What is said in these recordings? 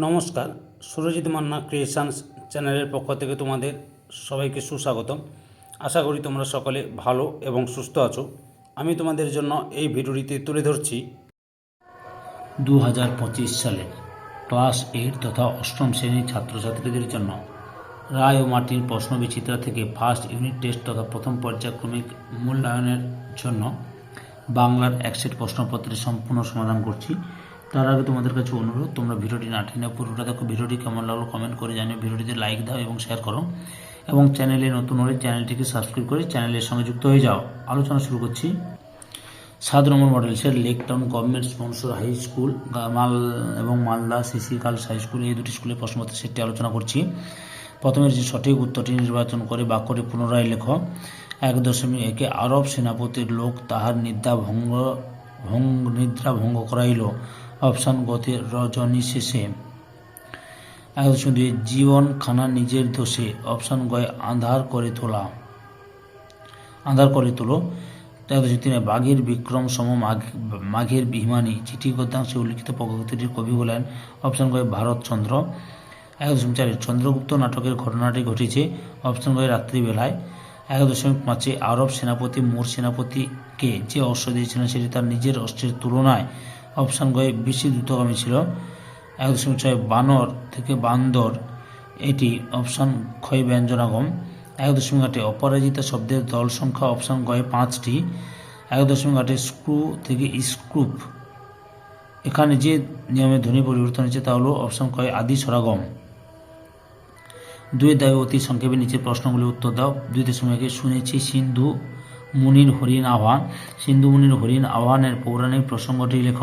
নমস্কার, সুরজিৎ মান্না ক্রিয়েশনস চ্যানেলের পক্ষ থেকে তোমাদের সবাইকে সুস্বাগতম। আশা করি তোমরা সকলে ভালো এবং সুস্থ আছো। আমি তোমাদের জন্য এই ভিডিওটিতে তুলে ধরছি দু হাজার পঁচিশ সালে ক্লাস এইট তথা অষ্টম শ্রেণির ছাত্রছাত্রীদের জন্য রায় ও মাটির প্রশ্ন বিচিত্রা থেকে ফার্স্ট ইউনিট টেস্ট তথা প্রথম পর্যায়ক্রমিক মূল্যায়নের জন্য বাংলার এক সেট প্রশ্নপত্রের সম্পূর্ণ সমাধান করছি। তার আগে তোমাদের কাছে অনুরোধ, তোমরা ভিডিওটি না টেনে পুরোটা দেখো। ভিডিওটি কেমন লাগল কমেন্ট করে জানিও। ভিডিওটিতে লাইক দাও এবং শেয়ার করো। এবং চ্যানেলে নতুন হলে চ্যানেলটিকে সাবস্ক্রাইব করে চ্যানেলের সঙ্গে যুক্ত হয়ে যাও। আলোচনা শুরু করছি। সাত নম্বর মডেলসের lake town government sponsor high school মাল এবং Malda CC girls high school এই দুটি স্কুলের প্রশ্নপত্রের সেটটি আলোচনা করছি। প্রথমে যে সঠিক উত্তরটি নির্বাচন করে বাক্যটি পুনরায় লেখ। এক দশমিক একে আরব সেনাপতির লোক তাহার নিদ্রা ভঙ্গ ভঙ্গ নিদ্রা ভঙ্গ করাইল। অপশান গতি রজনী শেষে। এক দশমিক দুই জীবন খানা নিজের দোষে। অপশান গয় আধার করে তোলা। আধার করে তোলো। তিনে বাঘের বিক্রম সম মাঘ- মাঘের বিমানী। চিঠি গদ্যাংশে উল্লিখিত প্রকৃতিটির কবি হলেন অপশান গয় ভারতচন্দ্র এক দশমিক চারে চন্দ্রগুপ্ত নাটকের ঘটনাটি ঘটেছে। অপশন গয় রাত্রিবেলায় এক দশমিক পাঁচে আরব সেনাপতি, মোর সেনাপতিকে যে অস্ত্র দিয়েছিলেন সেটি তার নিজের অস্ত্রের তুলনায় অপশান গয়ে বেশি দ্রুতগামী ছিল। এক দশমিক ছয় বানর থেকে বান্দর, এটি অপশান ক্ষয় ব্যঞ্জনাগম। এক দশমিক আটে অপরাজিতা শব্দের দল সংখ্যা অপশান গয়ে পাঁচটি। এক দশমিক আটে স্ক্রু থেকে স্ক্রুপ। এখানে যে নিয়মে ধ্বনি পরিবর্তন হয়েছে তা হলো অপশন কয় আদি সরাগম দুই দাবি অতি সংক্ষেপে নিচের প্রশ্নগুলি উত্তর দাও। দুই দশমিক শুনেছি সিন্ধু। মুনির হরিণ আহ্বান, সিন্ধু মুনির হরিণ আহ্বানের পৌরাণিক প্রসঙ্গটি লেখ।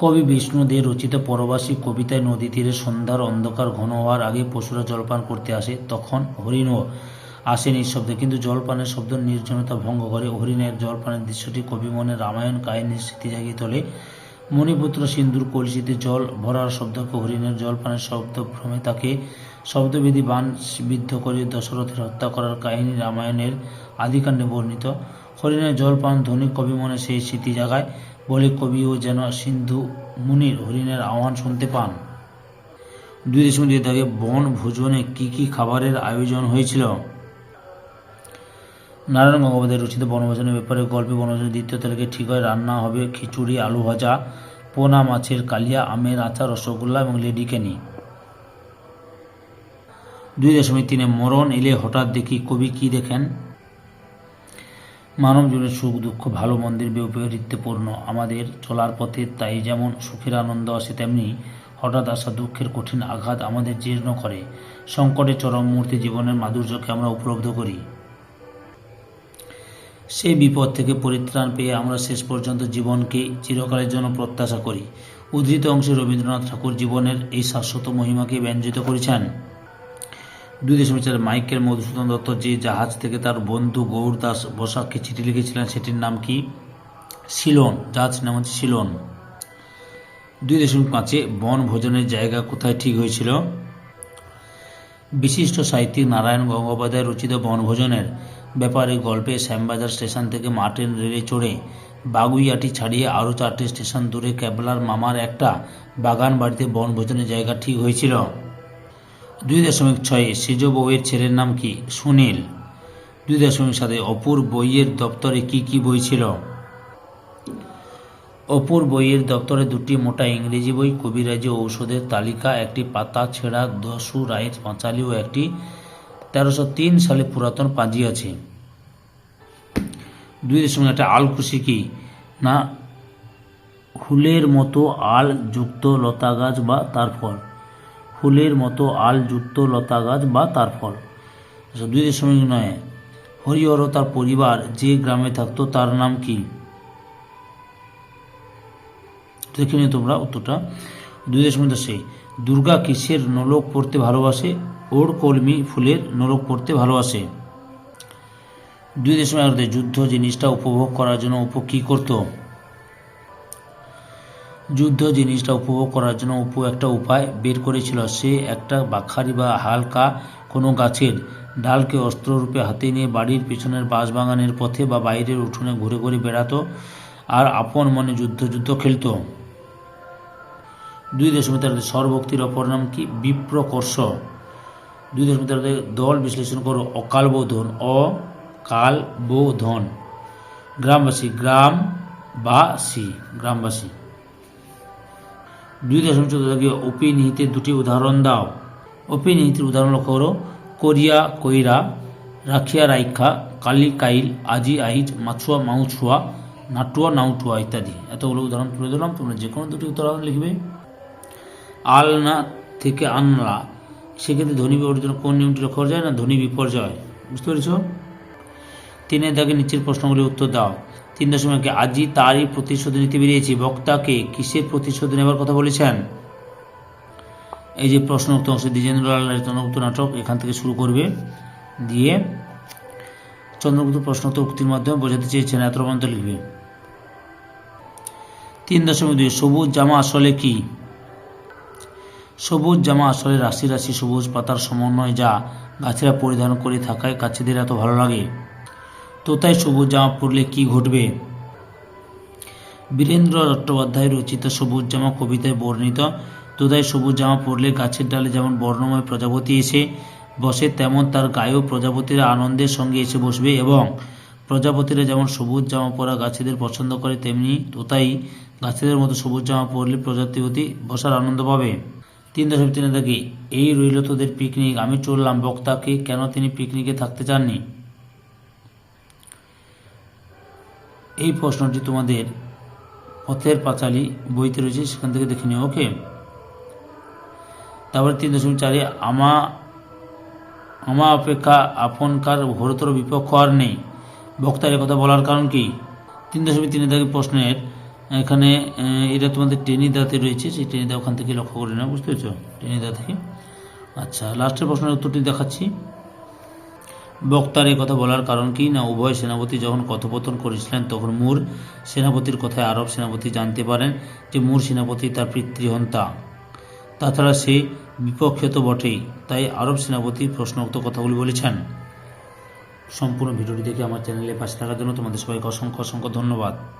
কবি বিষ্ণুদের রচিত পরবাসী কবিতায় নদী তীরে সন্ধ্যার অন্ধকার ঘন হওয়ার আগে পশুরা জলপান করতে আসে, তখন হরিণও আসে নিঃশব্দে কিন্তু জলপানের শব্দ নির্জনতা ভঙ্গ করে, হরিণের জলপানের দৃশ্যটি কবি মনে রামায়ণ কাহিনীর স্মৃতি জাগিয়ে তোলে। মণিপুত্র সিন্ধুর কলসিতে জল ভরার শব্দকে হরিণের জলপানের শব্দ ভ্রমে তাকে শব্দবিধি বান বিদ্ধ করে দশরথের হত্যা করার কাহিনী রামায়ণের আদিকাণ্ডে বর্ণিত। হরিণের জলপান ধ্বনি কবি মনে সেই স্মৃতি জাগায়, বলে কবিও যেন সিন্ধু মুনির হরিণের আহ্বান শুনতে পান। দুই দশমিক দুই দাগে বন ভোজনে কি কি খাবারের আয়োজন হয়েছিল? নারায়ণ গঙ্গোপাধ্যায় রচিত বনভোজনের ব্যাপারে গল্পে বনভোজনের দ্বিতীয় তালিকায় ঠিক হয়, রান্না হবে খিচুড়ি, আলু ভাজা, পোনা, মাছের কালিয়া, আমের আচার, রসগোল্লা এবং লেডি কেনি। দুই দশমিক তিনে মরণ এলে হঠাৎ দেখি কবি কি দেখেন? মানব জীবনের সুখ, দুঃখ, ভালো, মন্দির ব্যবহারিত্যপূর্ণ আমাদের চলার পথে তাই যেমন সুখের আনন্দ আসে, তেমনি হঠাৎ আসা দুঃখের কঠিন আঘাত আমাদের জীর্ণ করে। সংকটে চরম মুহূর্তে জীবনের মাধুর্যকে আমরা উপলব্ধ করি। সেই বিপদ থেকে পরিত্রাণ পেয়ে আমরা শেষ পর্যন্ত জীবনকে চিরকালের জন্য প্রত্যাশা করি। উদ্ধৃত অংশে রবীন্দ্রনাথ ঠাকুর জীবনের এই শাশ্বত মহিমাকে ব্যঞ্জিত করেছেন। দুই দশমিক চার মাইকেল মধুসূদন দত্ত যে জাহাজ থেকে তার বন্ধু গৌর দাস বসাককে চিঠি লিখেছিলেন, সেটির নাম কি? শিলন, জাহাজ নাম হচ্ছে সিলন দুই দশমিক পাঁচে বন ভোজনের জায়গা কোথায় ঠিক হয়েছিল? বিশিষ্ট সাহিত্যিক নারায়ণ গঙ্গোপাধ্যায় রচিত বনভোজনের ব্যাপারে গল্পে শ্যামবাজার স্টেশন থেকে মার্টিন রেলে চড়ে বাগুইয়াটি ছাড়িয়ে আরও চারটি স্টেশন দূরে ক্যাবলার মামার একটা বাগান বাড়িতে বনভোজনের জায়গা ঠিক হয়েছিল। দুই দশমিক ছয়ে সেজ বউয়ের ছেলের নাম কি? সুনীল। দুই দশমিক সাথে অপুর বইয়ের দপ্তরে কি কি বই ছিল? অপুর বইয়ের দপ্তরে দুটি মোটা ইংরেজি বই, কবিরাজি ঔষধের তালিকা, একটি পাতা ছেঁড়া দশু রায়ের পাঁচালি ও একটি তেরোশো তিন সালে পুরাতন পাঁজি আছে। দুই দশমিক একটা আলকুশি কি? না ফুলের মতো আল যুক্ত লতা গাছ বা তার ফল। ফুলের মতো আল যুক্ত লতা গাছ বা তার ফল। আচ্ছা, দুই দশমিক নয়। হরিহর তার পরিবার যে গ্রামে থাকতো তার নাম কি? দেখে নিও তোমরা উত্তরটা। দুই দশমিক দশে দুর্গা কিসের নোলক পড়তে ভালোবাসে? ওর কলমি ফুলের নোলক পড়তে ভালোবাসে। দুই দশমিক যুদ্ধ জিনিসটা উপভোগ করার জন্য উপ কী করতো? যুদ্ধ জিনিসটা উপভোগ করার জন্য অপু একটা উপায় বের করেছিল। সে একটা বাখারি বা হালকা কোনো গাছের ডালকে অস্ত্ররূপে হাতে নিয়ে বাড়ির পিছনের বাঁশবাগানের পথে বা বাইরের উঠোনে ঘুরে ঘুরে বেড়াতো আর আপন মনে যুদ্ধ যুদ্ধ খেলতো। দুই দশমিক তেরোতে স্বরভক্তির অপর নাম কি? বিপ্রকর্ষ। দুই দশমিক দল বিশ্লেষণ করো। অকাল বোধন অকাল বোধন গ্রামবাসী, গ্রাম বাসী গ্রামবাসী। দুই দশমিক চোদ্দ অপি নিহিতের দুটি উদাহরণ দাও। অপি নিহিতের উদাহরণ লক্ষ্য করো। কোরিয়া, কইরা, রাখিয়া রাইখা, কালি কাইল, আজি আইজ মাছুয়া, মাউছুয়া, নাটুয়া, নাউটুয়া ইত্যাদি। এতগুলো উদাহরণ তুলে ধরলাম, তোমরা যে কোনো দুটি উদাহরণ লিখবে। আলনা থেকে আনলা। সেক্ষেত্রে ধ্বনি বিবর্তন কোন নিয়মটি লক্ষ্য করা যায় না? ধ্বনি বিপর্যয়। বুঝতে পেরেছ? তিনে দাগে নিচের প্রশ্নগুলির উত্তর দাও। তিন দশমিক আজই তারই প্রতিশোধ নিতে বেরিয়েছি। বক্তাকে কিসের প্রতিশোধ নেবার কথা বলেছেন? এই যে প্রশ্ন উত্তর অংশ দ্বিজেন্দ্রলাল চন্দ্রগুপ্ত নাটক এখান থেকে শুরু করবে। দিয়ে চন্দ্রগুপ্ত প্রশ্নোত্তর উক্তির মাধ্যমে বোঝাতে চেয়েছেন, এত পর্যন্ত লিখবে। তিন দশমিক দুই, সবুজ জামা আসলে কি? সবুজ জামা আসলে রাশি রাশি সবুজ পাতার সমন্বয় যা গাছেরা পরিধান করে থাকায় গাছেদের এত ভালো লাগে। তোতায় সবুজ জামা পরলে কি ঘটবে? বীরেন্দ্র চট্টোপাধ্যায় রচিত সবুজ জামা কবিতায় বর্ণিত তোতায় সবুজ জামা পরলে গাছের ডালে যেমন বর্ণময় প্রজাপতি এসে বসে, তেমন তার গায়েও প্রজাপতিরা আনন্দের সঙ্গে এসে বসবে এবং প্রজাপতিরা যেমন সবুজ জামা পরা গাছেদের পছন্দ করে, তেমনি তোতাই গাছেদের মতো সবুজ জামা পরলে প্রজাপতি বসার আনন্দ পাবে। তিন দশমিক তিনে থাকি এই রইল তোদের পিকনিক আমি চললাম বক্তাকে, কেন তিনি পিকনিকে থাকতে চাননি? এই প্রশ্নটি তোমাদের পথের পাঁচালী বইতে রয়েছে, সেখান থেকে দেখে নিও, ওকে? তারপরে তিন দশমিক চারে, আমা আমা অপেক্ষা আপনকার ঘোরতর বিপক্ষ আর নেই। বক্তার কথা বলার কারণ কি? তিন দশমিক তিনে থাকে প্রশ্নের, এখানে এটা তোমাদের টেনিদাতে রয়েছে, সেই টেনিদা ওখান থেকে লক্ষ্য করে না বুঝতে পেরেছ? টেনিদা থেকে। আচ্ছা লাস্টের প্রশ্নের উত্তরটি দেখাচ্ছি। বক্তার এ কথা বলার কারণ কি? না, উভয় সেনাপতি যখন কথোপকথন করেছিলেন, তখন মূর সেনাপতির কথায় আরব সেনাপতি জানতে পারেন যে মূর সেনাপতি তার পিতৃহন্তা তাছাড়া সে বিপক্ষে তো বটেই, তাই আরব সেনাপতি প্রশ্নোক্ত কথাগুলি বলেছেন। সম্পূর্ণ ভিডিওটি দেখে আমার চ্যানেলে পাশে থাকার জন্য তোমাদের সবাইকে অসংখ্য অসংখ্য ধন্যবাদ।